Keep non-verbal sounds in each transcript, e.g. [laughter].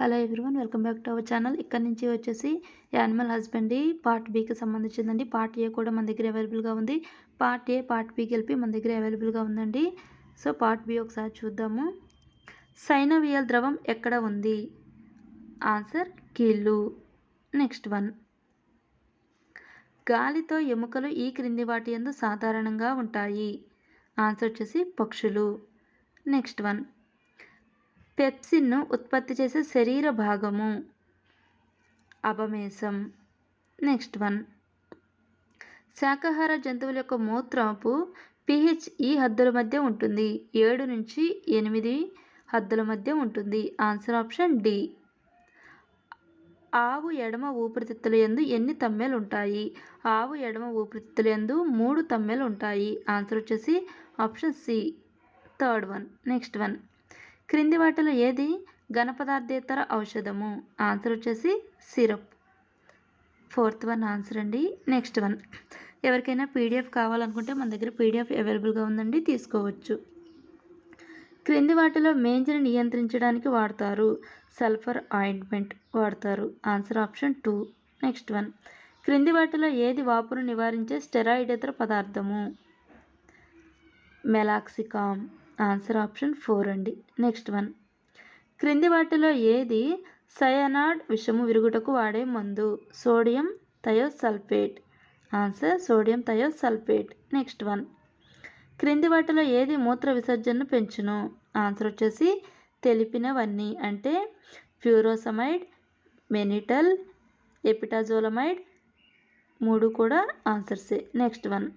Hello everyone welcome back to our channel. ఇక్కడ నుంచి వచ్చేసి యానిమల్ హస్బెండరీ పార్ట్ బీకి సంబంధించిందండి. పార్ట్ ఏ కూడా మన దగ్గర అవైలబుల్గా ఉంది. పార్ట్ ఏ పార్ట్ బి కలిపి మన దగ్గర అవైలబుల్గా ఉందండి. సో పార్ట్ బి ఒకసారి చూద్దాము. సైనవియల్ ద్రవం ఎక్కడ ఉంది? ఆన్సర్ కీళ్ళు. నెక్స్ట్ వన్ గాలితో ఎముకలు ఈ క్రింది వాటి ఎందు సాధారణంగా ఉంటాయి. ఆన్సర్ వచ్చేసి పక్షులు. నెక్స్ట్ వన్ పెప్సిన్ను ఉత్పత్తి చేసే శరీర భాగము. అపమేసం. Next one. శాకాహార జంతువుల యొక్క మూత్రపు పిహెచ్ ఈ హద్దుల మధ్య ఉంటుంది. ఏడు నుంచి ఎనిమిది హద్దుల మధ్య ఉంటుంది. Answer option D. ఆవు ఎడమ ఊపిరితిత్తుల ఎందు ఎన్ని తమ్మెలు ఉంటాయి? ఆవు ఎడమ ఊపిరితిత్తుల ఎందు మూడు తమ్మెలు ఉంటాయి. ఆన్సర్ వచ్చేసి option C. Third one. Next one. క్రింది వాటిలో ఏది? ఘనపదార్థేతర ఔషధము. ఆన్సర్ వచ్చేసి సిరప్. ఫోర్త్ వన్ ఆన్సర్ అండి. Next one. ఎవరికైనా పీడిఎఫ్ కావాలనుకుంటే మన దగ్గర పీడిఎఫ్ అవైలబుల్గా ఉందండి తీసుకోవచ్చు. క్రింది వాటిలో మేంజ్ని నియంత్రించడానికి వాడతారు. సల్ఫర్ ఆయింట్మెంట్ వాడతారు. Answer option two. Next one. క్రింది వాటిలో ఏది వాపును నివారించే స్టెరాయిడేతర పదార్థము? మెలాక్సికామ్. ఆన్సర్ ఆప్షన్ ఫోర్ అండి. Next one. క్రింది వాటిలో ఏది సయనాడ్ విషము విరుగుటకు వాడే మందు? Sodium thiosulphate. Answer sodium thiosulphate. Next one. క్రింది వాటిలో ఏది మూత్ర విసర్జనను పెంచును? ఆన్సర్ వచ్చేసి తెలిపినవన్నీ అంటే ఫ్యూరోసమైడ్ మెనిటల్ ఎపిటాజోలమైడ్ మూడు కూడా ఆన్సర్సే. Next one.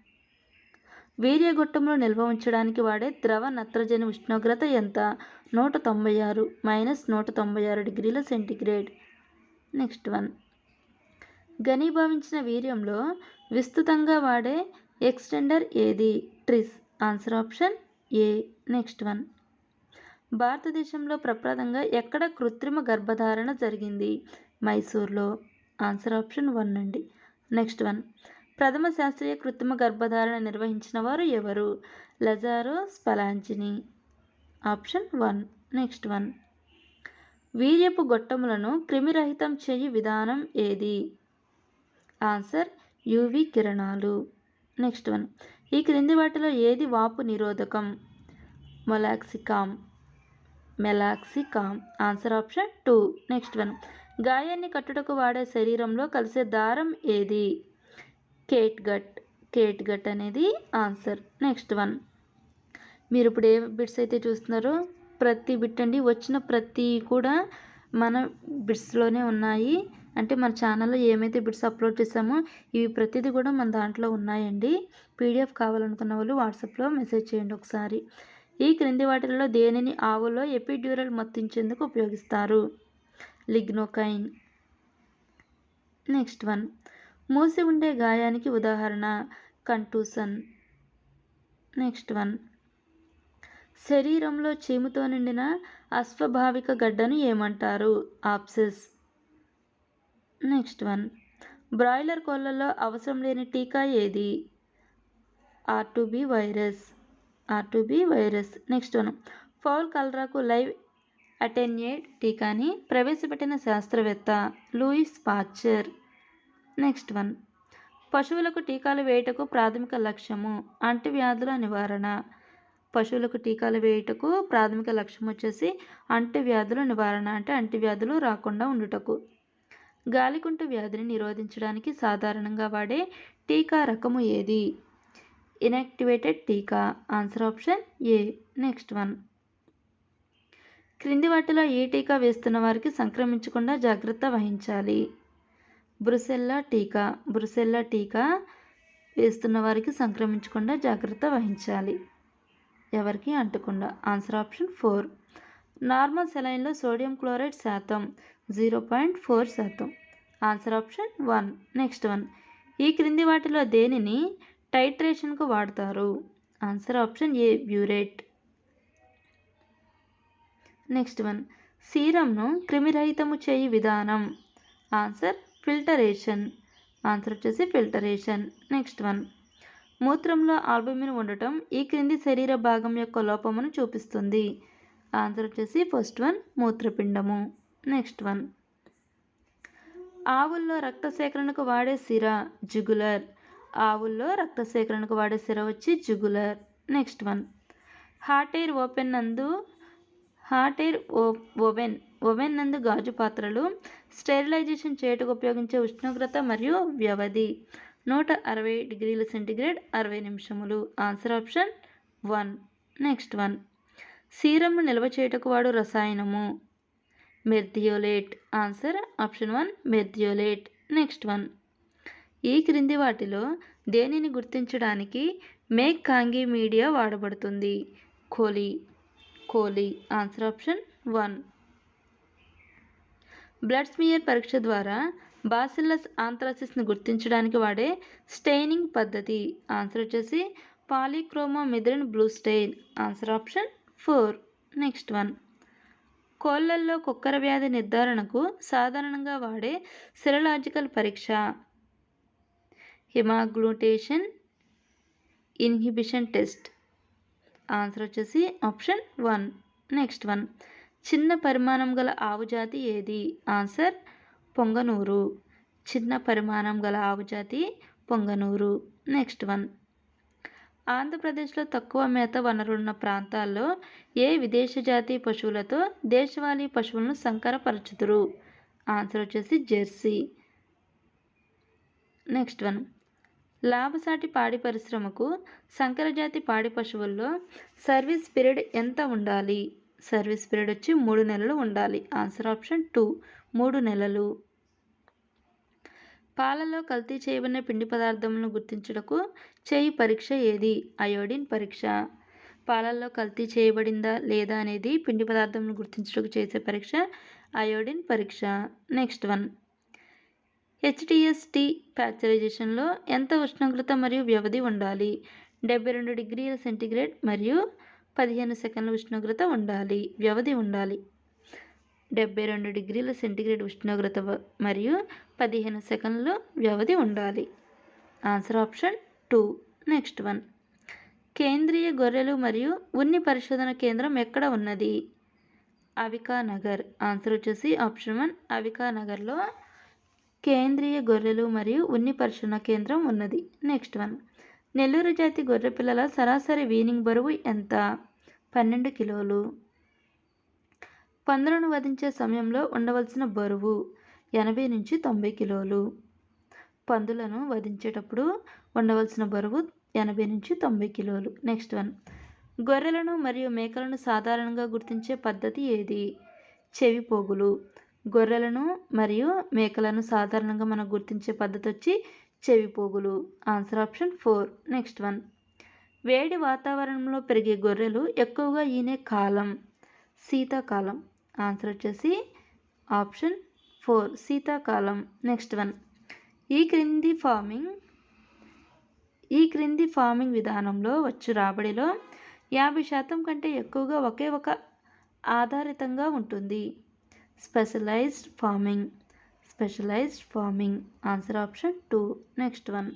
వీర్యగొట్టంలో నిల్వ ఉంచడానికి వాడే ద్రవ నత్రజని ఉష్ణోగ్రత ఎంత? నూట తొంభై ఆరు మైనస్ నూట తొంభై ఆరు డిగ్రీల సెంటిగ్రేడ్. Next one. ఘనీభవించిన వీర్యంలో విస్తృతంగా వాడే ఎక్స్టెండర్ ఏది? Tris. Answer option A. Next one. భారతదేశంలో ప్రప్రదంగా ఎక్కడ కృత్రిమ గర్భధారణ జరిగింది? మైసూర్లో. ఆన్సర్ ఆప్షన్ వన్ అండి నెక్స్ట్ వన్. ప్రథమ శాస్త్రీయ కృత్రిమ గర్భధారణ నిర్వహించిన వారు ఎవరు? Lazzaro Spallanzani. Option one. Next one. వీర్యపు గొట్టములను క్రిమిరహితం చేయు విధానం ఏది? ఆన్సర్ యూవి కిరణాలు. Next one. ఈ క్రింది వాటిలో ఏది వాపు నిరోధకం? Meloxicam. Meloxicam. Answer option two. Next one. గాయాన్ని కట్టుటకు వాడే శరీరంలో కలిసే దారం ఏది? కేట్ గట్ కేట్ గట్ అనేది ఆన్సర్. Next one. మీరు ఇప్పుడు ఏ బిట్స్ అయితే చూస్తున్నారో ప్రతి బిట్ అండి వచ్చిన ప్రతి కూడా మన బిట్స్లోనే ఉన్నాయి. అంటే మన ఛానల్లో ఏమైతే బిట్స్ అప్లోడ్ చేసామో ఇవి ప్రతిదీ కూడా మన దాంట్లో ఉన్నాయండి. పీడిఎఫ్ కావాలనుకున్న వాళ్ళు వాట్సాప్లో మెసేజ్ చేయండి ఒకసారి. ఈ క్రింది వాటిల్లో దేనిని ఆవులో ఎపిడ్యూరల్ మత్తించేందుకు ఉపయోగిస్తారు? లిగ్నోకైన్. Next one. మూసి ఉండే గాయానికి ఉదాహరణ కంటూసన్. Next one. శరీరంలో చీముతో నిండిన అస్వాభావిక గడ్డను ఏమంటారు? ఆప్సెస్. Next one. బ్రాయిలర్ కోళ్ళలో అవసరం లేని టీకా ఏది? ఆర్టుబి virus. ఆర్టుబి virus. Next one. Foul కలరాకు లైవ్ అటెన్యేట్ టీకాని ప్రవేశపెట్టిన శాస్త్రవేత్త లూయిస్ పాచర్ నెక్స్ట్ వన్. పశువులకు టీకాలు వేయుటకు ప్రాథమిక లక్ష్యము. అంటువ్యాధుల నివారణ. పశువులకు టీకాలు వేయుటకు ప్రాథమిక లక్ష్యం వచ్చేసి అంటువ్యాధుల నివారణ అంటే అంటువ్యాధులు రాకుండా ఉండుటకు. గాలికుంటు వ్యాధిని నిరోధించడానికి సాధారణంగా వాడే టీకా రకము ఏది? ఇనాక్టివేటెడ్ టీకా. Answer option A. Next one. క్రింది వాటిలో ఏ టీకా వేస్తున్న వారికి సంక్రమించకుండా జాగ్రత్త వహించాలి. బ్రుసెల్లా టీకా బ్రుసెల్లా టీకా వేస్తున్న వారికి సంక్రమించకుండా జాగ్రత్త వహించాలి. ఎవరికి అంటకుండా. Answer option four. నార్మల్ సెలైన్లో సోడియం క్లోరైడ్ శాతం జీరో పాయింట్ ఫోర్ శాతం. Answer option one. Next one. ఈ క్రింది వాటిలో దేనిని టైట్రేషన్కు వాడతారు? Answer option A. Burette. Next one. సీరంను క్రిమిరహితము చేయి విధానం. Answer filtration. ఆన్సర్ వచ్చేసి ఫిల్టరేషన్. Next one. మూత్రంలో ఆల్బమిన్ ఉండటం ఈ క్రింది శరీర భాగం యొక్క లోపమును చూపిస్తుంది. ఆన్సర్ వచ్చేసి ఫస్ట్ వన్ మూత్రపిండము. Next one. ఆవుల్లో రక్త సేకరణకు వాడే సిర జుగులర్. ఆవుల్లో రక్త సేకరణకు వాడే సిర వచ్చి jugular. Next one. Hot air oven నందు హార్ట్ ఎయిర్ ఓ ఓవెన్. ఓవెన్ నందు గాజు పాత్రలు స్టెరిలైజేషన్ చేయుటకు ఉపయోగించే ఉష్ణోగ్రత మరియు వ్యవధి. నూట అరవై డిగ్రీల సెంటీగ్రేడ్ అరవై నిమిషములు. Answer option one next one సీరంను నిల్వ చేయుటకు వాడు రసాయనము. Merthiolate answer option one merthiolate next one ఈ క్రింది వాటిలో దేనిని గుర్తించడానికి MacConkey media వాడబడుతుంది? Coli. Coli. Answer option one blood smear పరీక్ష ద్వారా బాసిల్లస్ ఆంథ్రాసిస్ను గుర్తించడానికి వాడే స్టెయినింగ్ పద్ధతి. ఆన్సర్ వచ్చేసి polychrome methylene blue stain. Answer option four. Next one. కోళ్ళల్లో కుక్కర వ్యాధి నిర్ధారణకు సాధారణంగా వాడే సిరలాజికల్ పరీక్ష. Haemagglutination inhibition test. ఆన్సర్ వచ్చేసి ఆప్షన్ వన్. Next one. చిన్న పరిమాణం గల ఆవు జాతి ఏది? ఆన్సర్ పొంగనూరు. చిన్న పరిమాణం గల ఆవు జాతి పొంగనూరు. Next one. ఆంధ్రప్రదేశ్లో తక్కువ మేత వనరున్న ప్రాంతాల్లో ఏ విదేశ జాతి పశువులతో దేశవాళీ పశువులను సంకరపరచుదురు? ఆన్సర్ వచ్చేసి జెర్సీ. Next one. లాభసాటి పాడి పరిశ్రమకు సంకరజాతి పాడి పశువుల్లో సర్వీస్ పీరియడ్ ఎంత ఉండాలి? సర్వీస్ పీరియడ్ వచ్చి మూడు నెలలు ఉండాలి. Answer option two. మూడు నెలలు. పాలలో కల్తీ చేయబడిన పిండి పదార్థములను గుర్తించుటకు చేయి పరీక్ష ఏది? అయోడిన్ పరీక్ష. పాలల్లో కల్తీ చేయబడిందా లేదా అనేది పిండి పదార్థములను గుర్తించుటకు చేసే పరీక్ష. అయోడిన్ పరీక్ష. Next one. హెచ్టిఎస్టీ ప్యాక్చరైజేషన్లో ఎంత ఉష్ణోగ్రత మరియు వ్యవధి ఉండాలి? డెబ్బై రెండు డిగ్రీల సెంటీగ్రేడ్ మరియు పదిహేను సెకండ్ల ఉష్ణోగ్రత ఉండాలి. వ్యవధి ఉండాలి. డెబ్బై రెండు డిగ్రీల సెంటీగ్రేడ్ ఉష్ణోగ్రత మరియు పదిహేను సెకండ్లు వ్యవధి ఉండాలి. Answer option two. Next one. కేంద్రీయ గొర్రెలు మరియు ఉన్ని పరిశోధన కేంద్రం ఎక్కడ ఉన్నది? అవికా నగర్ ఆన్సర్ వచ్చేసి ఆప్షన్ వన్ అవికా నగర్లో కేంద్రీయ గొర్రెలు మరియు ఉన్ని పరిశోధన కేంద్రం ఉన్నది. Next one. నెల్లూరు జాతి గొర్రె పిల్లల సరాసరి వీనింగ్ బరువు ఎంత? పన్నెండు కిలోలు. పందులను వధించే సమయంలో ఉండవలసిన బరువు ఎనభై నుంచి తొంభై కిలోలు. పందులను వధించేటప్పుడు ఉండవలసిన బరువు ఎనభై నుంచి తొంభై కిలోలు. Next one. గొర్రెలను మరియు మేకలను సాధారణంగా గుర్తించే పద్ధతి ఏది? చెవి పోగులు. గొర్రెలను మరియు మేకలను సాధారణంగా మనం గుర్తించే పద్ధతి వచ్చి చెవిపోగులు. Answer option four next one వేడి వాతావరణంలో పెరిగే గొర్రెలు ఎక్కువగా ఈనే కాలం. శీతాకాలం. ఆన్సర్ వచ్చేసి ఆప్షన్ ఫోర్ శీతాకాలం. నెక్స్ట్ వన్ ఈ క్రింది ఫార్మింగ్ ఈ క్రింది ఫార్మింగ్ విధానంలో వచ్చు రాబడిలో యాభై శాతం కంటే ఎక్కువగా ఒకే ఒక ఆధారితంగా ఉంటుంది. Specialized farming specialized farming answer option two next one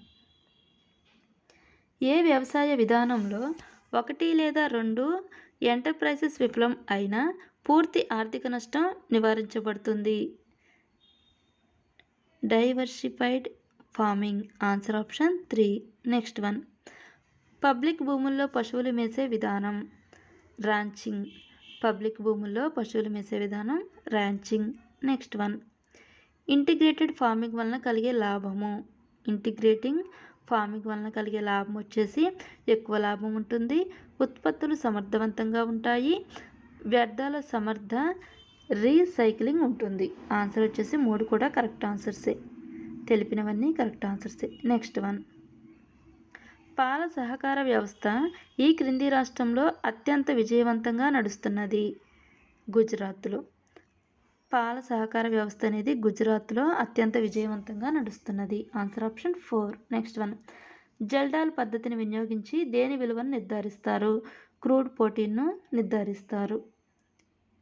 ఏ వ్యవసాయ విధానంలో ఒకటి లేదా రెండు ఎంటర్ప్రైజెస్ విఫలం అయినా పూర్తి ఆర్థిక నష్టం నివారించబడుతుంది? Diversified farming answer option three next one public భూముల్లో పశువులు మేసే విధానం. రాంచింగ్ పబ్లిక్ భూముల్లో పశువులు మేసే విధానం. Ranching next one integrated farming వలన కలిగే లాభము. ఇంటిగ్రేటింగ్ ఫార్మింగ్ వలన కలిగే లాభం వచ్చేసి ఎక్కువ లాభం ఉంటుంది. ఉత్పత్తులు సమర్థవంతంగా ఉంటాయి. వ్యర్థాల సమర్థ రీసైక్లింగ్ ఉంటుంది. ఆన్సర్ వచ్చేసి మూడు కూడా కరెక్ట్ ఆన్సర్సే. తెలిపినవన్నీ కరెక్ట్ ఆన్సర్సే. Next one. పాల సహకార వ్యవస్థ ఈ క్రింది రాష్ట్రంలో అత్యంత విజయవంతంగా నడుస్తున్నది. గుజరాత్లో. పాల సహకార వ్యవస్థ అనేది గుజరాత్లో అత్యంత విజయవంతంగా నడుస్తున్నది. Answer option four next one జల్డాల్ పద్ధతిని వినియోగించి దేని విలువను నిర్ధారిస్తారు? క్రూడ్ ప్రోటీన్ను నిర్ధారిస్తారు.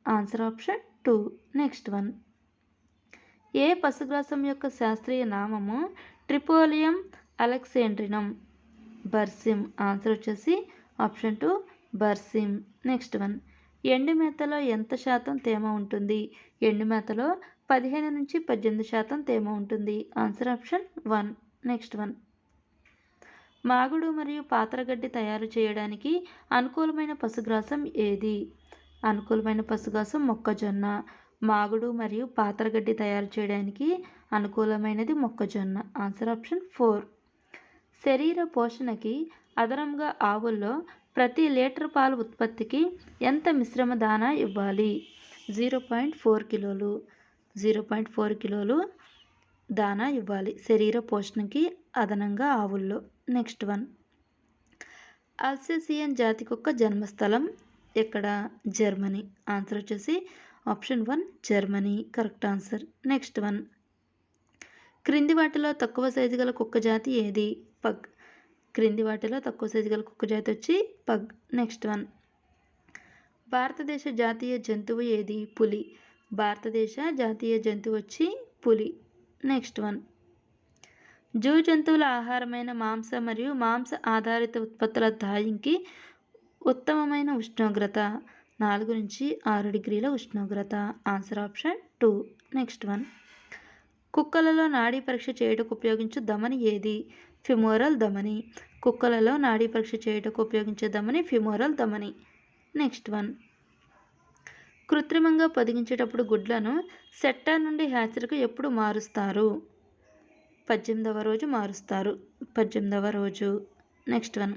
Answer option two next one ఏ పశుగ్రాసం యొక్క శాస్త్రీయ నామము ట్రిపోలియం అలెక్సేండ్రినం? బర్సిమ్. ఆన్సర్ వచ్చేసి option two berseem. Next one ఎండు మేతలో ఎంత శాతం తేమ ఉంటుంది? ఎండు మేతలో పదిహేను నుంచి పద్దెనిమిది శాతం తేమ ఉంటుంది. Answer option one. Next one. మాగుడు మరియు పాత్రగడ్డి తయారు చేయడానికి అనుకూలమైన పశుగ్రాసం ఏది? అనుకూలమైన పశుగ్రాసం మొక్కజొన్న. మాగుడు మరియు పాత్రగడ్డి తయారు చేయడానికి అనుకూలమైనది మొక్కజొన్న. Answer option four. శరీర పోషణకి అదనంగా ఆవుల్లో ప్రతి లీటర్ పాల ఉత్పత్తికి ఎంత మిశ్రమ దానా ఇవ్వాలి? జీరో పాయింట్ ఫోర్ కిలోలు జీరో పాయింట్ ఫోర్ కిలోలు దానా ఇవ్వాలి. శరీర పోషణకి అదనంగా ఆవుల్లో. Next one. అల్సేసియన్ జాతి కుక్క జన్మస్థలం ఎక్కడ? జర్మనీ. ఆన్సర్ వచ్చేసి option one Germany. Correct answer. Next one. క్రింది వాటిలో తక్కువ సైజు గల కుక్క జాతి ఏది? పగ్. క్రింది వాటిలో తక్కువ సైజు గల కుక్క జాతి వచ్చి పగ్ నెక్స్ట్ వన్ భారతదేశ జాతీయ జంతువు ఏది? పులి. భారతదేశ జాతీయ జంతువు వచ్చి పులి. నెక్స్ట్ వన్ జూ జంతువుల ఆహారమైన మాంస మరియు మాంస ఆధారిత ఉత్పత్తుల దాయింకి ఉత్తమమైన ఉష్ణోగ్రత. నాలుగు నుంచి ఆరు డిగ్రీల ఉష్ణోగ్రత. Answer option two next one కుక్కలలో నాడీ పరీక్ష చేయుటకు ఉపయోగించు ధమని ఏది? ఫిమోరల్ ధమని. కుక్కలలో నాడీ పరీక్ష చేయుటకు ఉపయోగించే ధమని ఫిమోరల్ ధమని. Next one. కృత్రిమంగా పొదిగించేటప్పుడు గుడ్లను సెట్టార్ నుండి హ్యాచర్కు ఎప్పుడు మారుస్తారు? పద్దెనిమిదవ రోజు మారుస్తారు. పద్దెనిమిదవ రోజు. Next one.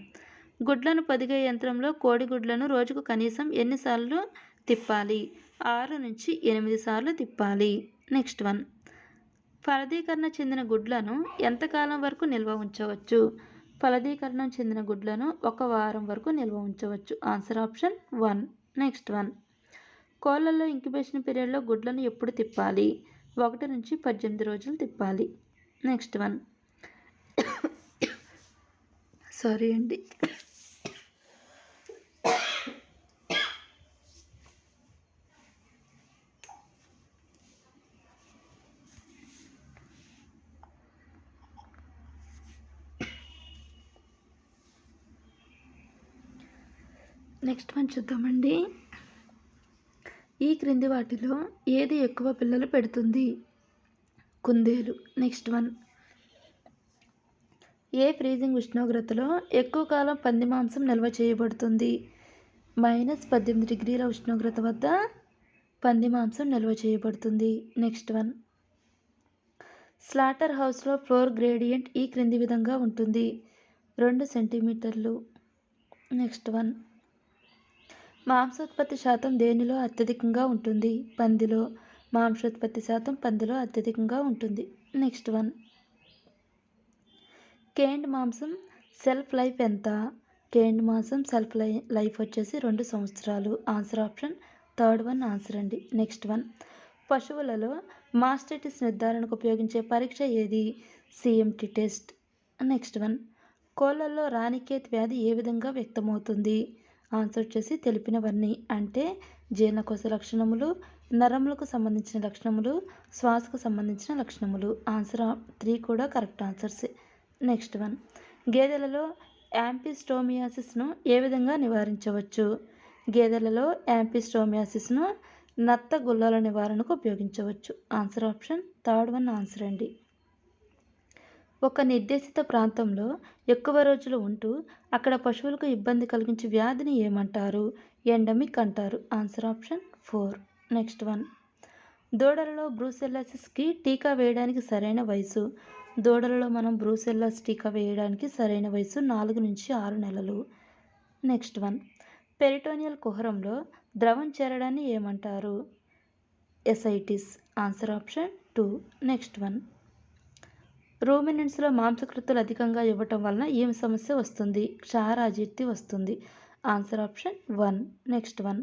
గుడ్లను పొదిగే యంత్రంలో కోడిగుడ్లను రోజుకు కనీసం ఎన్నిసార్లు తిప్పాలి? ఆరు నుంచి ఎనిమిది సార్లు తిప్పాలి. Next one. ఫలదీకరణ చెందిన గుడ్లను ఎంతకాలం వరకు నిల్వ ఉంచవచ్చు? ఫలదీకరణం చెందిన గుడ్లను ఒక వారం వరకు నిల్వ ఉంచవచ్చు. Answer option one. Next one. కోళ్ళల్లో incubation పీరియడ్లో గుడ్లను ఎప్పుడు తిప్పాలి? ఒకటి నుంచి పద్దెనిమిది రోజులు తిప్పాలి. Next one. [coughs] సారీ అండి. నెక్స్ట్ వన్ చూద్దామండి. ఈ క్రింది వాటిలో ఏది ఎక్కువ పిల్లలు పెడుతుంది? కుందేలు. Next one. ఏ ఫ్రీజింగ్ ఉష్ణోగ్రతలో ఎక్కువ కాలం పంది మాంసం నిల్వ చేయబడుతుంది? మైనస్ పద్దెనిమిది డిగ్రీల ఉష్ణోగ్రత వద్ద పంది మాంసం నిల్వ చేయబడుతుంది. Next one. స్లాటర్ హౌస్లో ఫ్లోర్ గ్రేడియంట్ ఈ క్రింది విధంగా ఉంటుంది. రెండు సెంటీమీటర్లు. Next one. మాంసోత్పత్తి శాతం దేనిలో అత్యధికంగా ఉంటుంది? పందిలో. మాంసోత్పత్తి శాతం పందిలో అత్యధికంగా ఉంటుంది. Next one. కేండ్ మాంసం సెల్ఫ్ లైఫ్ ఎంత? కేండ్ మాంసం సెల్ఫ్ లై లైఫ్ వచ్చేసి రెండు సంవత్సరాలు. Answer option third one answer అండి. Next one. పశువులలో మాస్టైటిస్ నిర్ధారణకు ఉపయోగించే పరీక్ష ఏది? CMT test. Next one. కోళ్ళల్లో Ranikhet వ్యాధి ఏ విధంగా వ్యక్తమవుతుంది? ఆన్సర్ వచ్చేసి తెలిపినవన్నీ. అంటే జీర్ణకోశ లక్షణములు నరములకు సంబంధించిన లక్షణములు శ్వాసకు సంబంధించిన లక్షణములు. ఆన్సర్ త్రీ కూడా కరెక్ట్ ఆన్సర్స్. Next one. గేదెలలో యాంపిస్టోమియాసిస్ను ఏ విధంగా నివారించవచ్చు? గేదెలలో యాంపిస్టోమియాసిస్ను నత్త గుల్లాల నివారణకు ఉపయోగించవచ్చు. Answer option third one answer అండి. ఒక నిర్దేశిత ప్రాంతంలో ఎక్కువ రోజులు ఉంటూ అక్కడ పశువులకు ఇబ్బంది కలిగించే వ్యాధిని ఏమంటారు? ఎండమిక్ అంటారు. Answer option four. Next one. దూడలలో బ్రూసెల్లాసిస్కి టీకా వేయడానికి సరైన వయసు. దూడలలో మనం బ్రూసెల్లాస్ టీకా వేయడానికి సరైన వయసు నాలుగు నుంచి ఆరు నెలలు. Next one. పెరిటోనియల్ కుహరంలో ద్రవం చేరడాన్ని ఏమంటారు? Ascites answer option two. Next one. రూమినెంట్స్లో మాంసకృతులు అధికంగా ఇవ్వటం వలన ఏం సమస్య వస్తుంది? క్షారాజీర్తి వస్తుంది. Answer option one. Next one.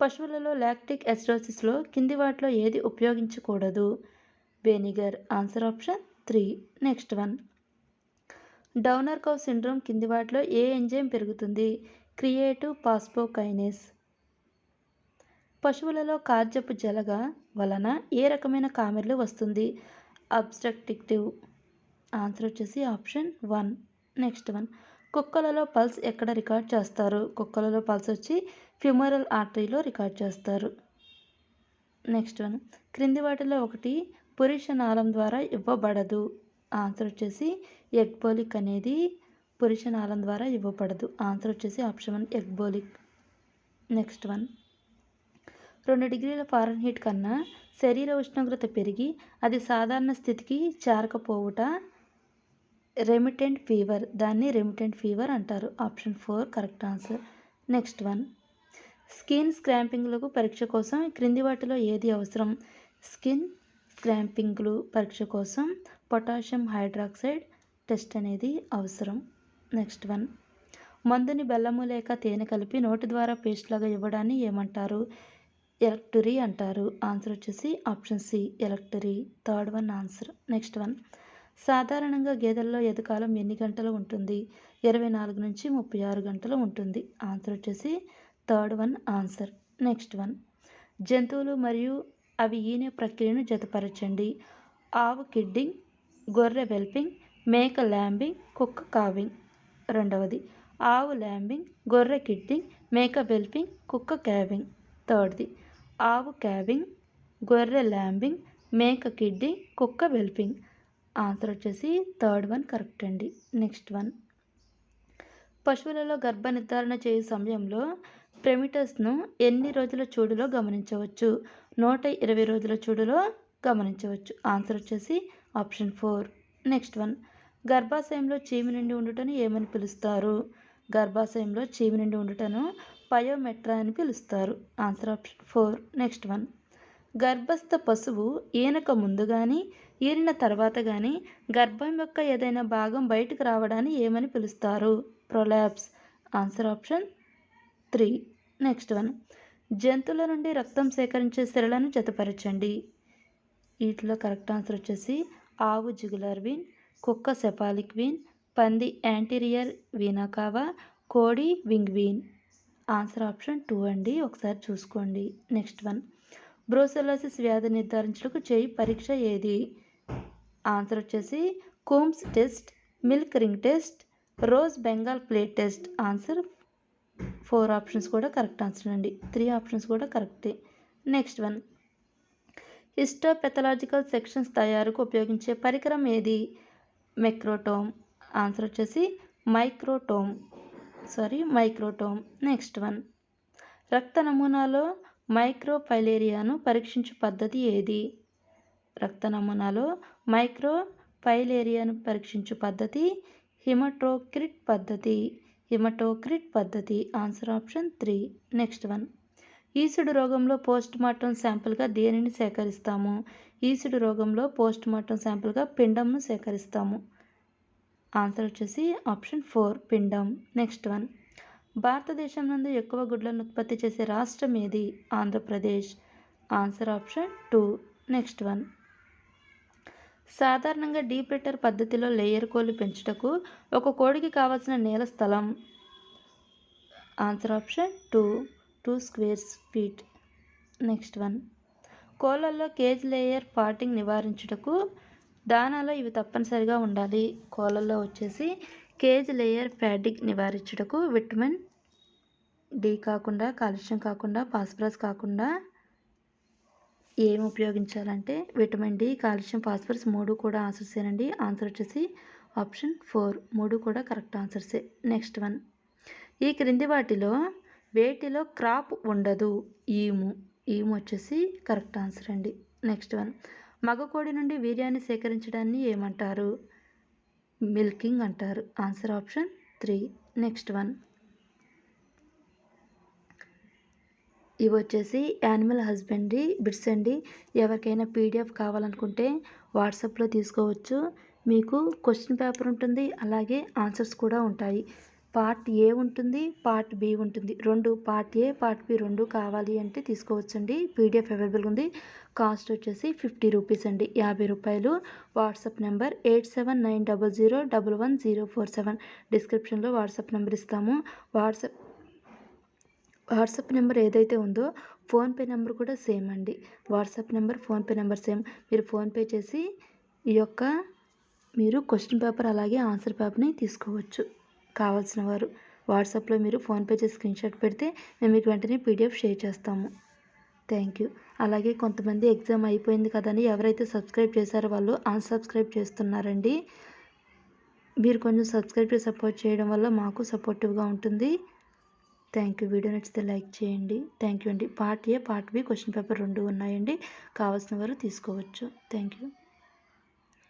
పశువులలో లాక్టిక్ ఎసిడోసిస్లో కింది వాటిలో ఏది ఉపయోగించకూడదు? Vinegar. Answer option three. Next one. Downer cow syndrome కింది వాటిలో ఏ ఎంజైమ్ పెరుగుతుంది? క్రియేటివ్ పాస్పోకైనేస్. పశువులలో కార్జపు జలగ వలన ఏ రకమైన కామెర్లు వస్తుంది? అబ్స్ట్రక్టివ్ ఆన్సర్ వచ్చేసి ఆప్షన్ వన్. Next one. కుక్కలలో పల్స్ ఎక్కడ రికార్డ్ చేస్తారు? కుక్కలలో పల్స్ వచ్చి ఫ్యూమరల్ ఆర్టరీలో రికార్డ్ చేస్తారు. Next one. క్రింది వాటిలో ఒకటి పురుష నాళం ద్వారా ఇవ్వబడదు. ఆన్సర్ వచ్చేసి ఎగ్బోలిక్ అనేది పురుష నాళం ద్వారా ఇవ్వబడదు. ఆన్సర్ వచ్చేసి option one ecbolic next one. రెండు డిగ్రీల ఫారెన్హీట్ కన్నా శరీర ఉష్ణోగ్రత పెరిగి అది సాధారణ స్థితికి చేరకపోవుట రెమిటెంట్ ఫీవర్ దాన్ని రెమిటెంట్ ఫీవర్ అంటారు. Option four correct answer next one skin స్క్రాంపింగ్లకు పరీక్ష కోసం క్రింది వాటిలో ఏది అవసరం? స్కిన్ స్క్రాంపింగ్లు పరీక్ష కోసం పొటాషియం హైడ్రాక్సైడ్ టెస్ట్ అనేది అవసరం. నెక్స్ట్ వన్ మందుని బెల్లము లేక తేనె కలిపి నోటి ద్వారా పేస్ట్ లాగా ఇవ్వడాన్ని ఏమంటారు? ఎలక్టరీ అంటారు. ఆన్సర్ వచ్చేసి option C electuary. Third one answer. Next one. సాధారణంగా గేదెల్లో ఎదుకాలం ఎన్ని గంటలు ఉంటుంది? ఇరవై నాలుగు నుంచి ముప్పై ఆరు గంటలు ఉంటుంది. ఆన్సర్ వచ్చేసి third one answer. Next one. జంతువులు మరియు అవి ఈనే ప్రక్రియను జతపరచండి. ఆవు కిడ్డింగ్ గొర్రె వెల్పింగ్ మేక ల్యాంబింగ్ కుక్క కావింగ్. రెండవది. ఆవు ల్యాంబింగ్ గొర్రె కిడ్డింగ్ మేక వెల్పింగ్ కుక్క క్యావింగ్ థర్డ్ది. ఆవు క్యాబింగ్ గొర్రె ల్యాంబింగ్ మేక కిడ్డింగ్ కుక్క వెల్పింగ్ ఆన్సర్ వచ్చేసి థర్డ్ వన్ కరెక్ట్ అండి. Next one. పశువులలో గర్భ నిర్ధారణ చేయు సమయంలో ప్రెమిటస్ను ఎన్ని రోజుల చూడులో గమనించవచ్చు? నూట ఇరవై రోజుల చూడులో గమనించవచ్చు. ఆన్సర్ వచ్చేసి ఆప్షన్ ఫోర్. Next one. గర్భాశయంలో చీమి నుండి ఉండుటను ఏమని పిలుస్తారు? గర్భాశయంలో చీమి నుండి ఉండుటను పయోమెట్రా అని పిలుస్తారు. Answer option four. Next one. గర్భస్థ పశువు ఈనక ముందు కానీ ఈనిన తర్వాత కానీ గర్భం యొక్క ఏదైనా భాగం బయటకు రావడాన్ని ఏమని పిలుస్తారు? Prolapse. Answer option three. Next one. జంతువుల నుండి రక్తం సేకరించే సిరలను జతపరచండి. వీటిలో కరెక్ట్ ఆన్సర్ వచ్చేసి ఆవు జుగులర్ వీన్ కుక్క సెపాలిక్ వీన్ పంది యాంటీరియర్ వీనాకావా కోడి wing vein. Answer option two అండి. ఒకసారి చూసుకోండి. Next one. బ్రోసెలోసిస్ వ్యాధి నిర్ధారించుటకు చేయి పరీక్ష ఏది? ఆన్సర్ వచ్చేసి Coombs test milk ring test rose Bengal plate test. Answer four options కూడా కరెక్ట్ ఆన్సర్ అండి. త్రీ ఆప్షన్స్ కూడా కరెక్టే. Next one. హిస్టోపెథలాజికల్ సెక్షన్స్ తయారుకు ఉపయోగించే పరికరం ఏది? మెక్రోటోమ్. ఆన్సర్ వచ్చేసి microtome. Sorry microtome. Next one. రక్త నమూనాలో మైక్రోపైలేరియాను పరీక్షించు పద్ధతి ఏది? రక్త నమూనాలో మైక్రోపైలేరియాను పరీక్షించు పద్ధతి హిమటోక్రిట్ పద్ధతి. హిమటోక్రిట్ పద్ధతి answer option three. Next one. ఈసుడు రోగంలో పోస్ట్ మార్టం శాంపుల్గా దేనిని సేకరిస్తాము? ఈసుడు రోగంలో పోస్ట్ మార్టం శాంపుల్గా పిండంను సేకరిస్తాము. ఆన్సర్ వచ్చేసి ఆప్షన్ ఫోర్ పిండం. నెక్స్ట్ వన్ భారతదేశం నందు ఎక్కువ గుడ్లను ఉత్పత్తి చేసే రాష్ట్రం ఏది? Andhra Pradesh. Answer option two next one సాధారణంగా డీప్ లిటర్ పద్ధతిలో లేయర్ కోళ్ళు పెంచుటకు ఒక కోడికి కావాల్సిన నేల స్థలం. Answer option two two squares feet next one కోళ్ళల్లో cage layer పాటింగ్ నివారించుటకు దానాలో ఇవి తప్పనిసరిగా ఉండాలి. కోళ్ళల్లో వచ్చేసి కేజ్ లేయర్ ఫ్యాటిక్ నివారించుటకు విటమిన్ డి కాకుండా కాల్షియం కాకుండా ఫాస్ఫరస్ కాకుండా ఏం ఉపయోగించాలంటే విటమిన్ డి కాల్షియం ఫాస్ఫరస్ మూడు కూడా ఆన్సర్సేనండి ఆన్సర్ వచ్చేసి ఆప్షన్ ఫోర్. మూడు కూడా కరెక్ట్ ఆన్సర్సే నెక్స్ట్ వన్. ఈ క్రింది వాటిలో వేటిలో క్రాప్ ఉండదు? ఈము. ఈము వచ్చేసి కరెక్ట్ ఆన్సర్ అండి నెక్స్ట్ వన్. మగకోడి నుండి వీర్యాన్ని సేకరించడాన్ని ఏమంటారు? మిల్కింగ్ అంటారు. Answer option three. Next one. ఇవి వచ్చేసి యానిమల్ హస్బెండరీ బిట్స్ అండి ఎవరికైనా పీడిఎఫ్ కావాలనుకుంటే వాట్సాప్లో తీసుకోవచ్చు. మీకు క్వశ్చన్ పేపర్ ఉంటుంది. అలాగే ఆన్సర్స్ కూడా ఉంటాయి. పార్ట్ ఏ ఉంటుంది పార్ట్ బి ఉంటుంది. రెండు పార్ట్ ఏ పార్ట్ బి రెండు కావాలి అంటే తీసుకోవచ్చండి. పీడిఎఫ్ అవైలబుల్ ఉంది. కాస్ట్ వచ్చేసి ఫిఫ్టీ రూపీస్ అండి. యాభై రూపాయలు. WhatsApp number eight seven nine double zero double one zero four seven. డిస్క్రిప్షన్లో వాట్సాప్ నెంబర్ ఇస్తాము. వాట్సాప్ వాట్సాప్ నెంబర్ ఏదైతే ఉందో ఫోన్పే నెంబర్ కూడా సేమ్ అండి. WhatsApp number PhonePe number same. మీరు ఫోన్పే చేసి ఈ యొక్క మీరు క్వశ్చన్ పేపర్ అలాగే ఆన్సర్ పేపర్ని తీసుకోవచ్చు. కావాల్సిన వారు వాట్సాప్లో మీరు ఫోన్పే చేసి స్క్రీన్ షాట్ పెడితే మేము మీకు వెంటనే పీడిఎఫ్ షేర్ చేస్తాము. Thank you. అలాగే కొంతమంది ఎగ్జామ్ అయిపోయింది కదని ఎవరైతే సబ్స్క్రైబ్ చేశారో వాళ్ళు అన్సబ్స్క్రైబ్ చేస్తున్నారండి. మీరు కొంచెం సబ్స్క్రైబ్ చేసి సపోర్ట్ చేయడం వల్ల మాకు సపోర్టివ్గా ఉంటుంది. Thank you. వీడియో నచ్చితే లైక్ చేయండి. థ్యాంక్ యూ అండి. Part A part B question paper రెండు ఉన్నాయండి. కావాల్సిన వారు తీసుకోవచ్చు. Thank you.